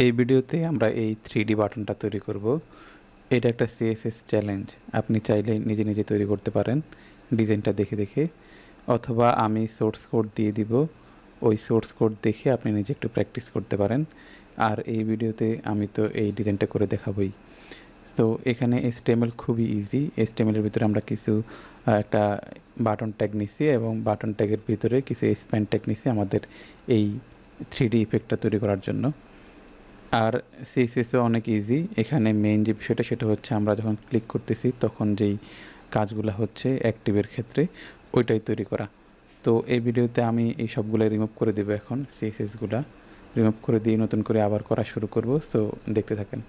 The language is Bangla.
এই ভিডিওতে আমরা এই থ্রি বাটনটা তৈরি করব। এটা একটা সিএসএস চ্যালেঞ্জ আপনি চাইলে নিজে নিজে তৈরি করতে পারেন, ডিজাইনটা দেখে দেখে। অথবা আমি সোর্স কোড দিয়ে দিব। ওই সোর্স কোড দেখে আপনি নিজে একটু প্র্যাকটিস করতে পারেন। আর এই ভিডিওতে আমি তো এই ডিজাইনটা করে দেখাবই। তো এখানে এসটিএমএল খুবই ইজি এসটিএমএলের ভিতরে আমরা কিছু একটা বাটন ট্যাগ নিছি এবং বাটন ট্যাগের ভিতরে কিছু স্প্যান ট্যাগ নিছি আমাদের এই থ্রি ডি ইফেক্টটা তৈরি করার জন্য। আর সিএসএসও অনেক ইজি এখানে মেইন যে বিষয়টা সেটা হচ্ছে আমরা যখন ক্লিক করতেছি, তখন যেই কাজগুলো হচ্ছে অ্যাক্টিভের ক্ষেত্রে, ওইটাই তৈরি করা। তো এই ভিডিওতে আমি এই সবগুলো রিমুভ করে দেবো এখন সিএসএসগুলো রিমুভ করে দিয়ে নতুন করে আবার করা শুরু করব সো দেখতে থাকেন।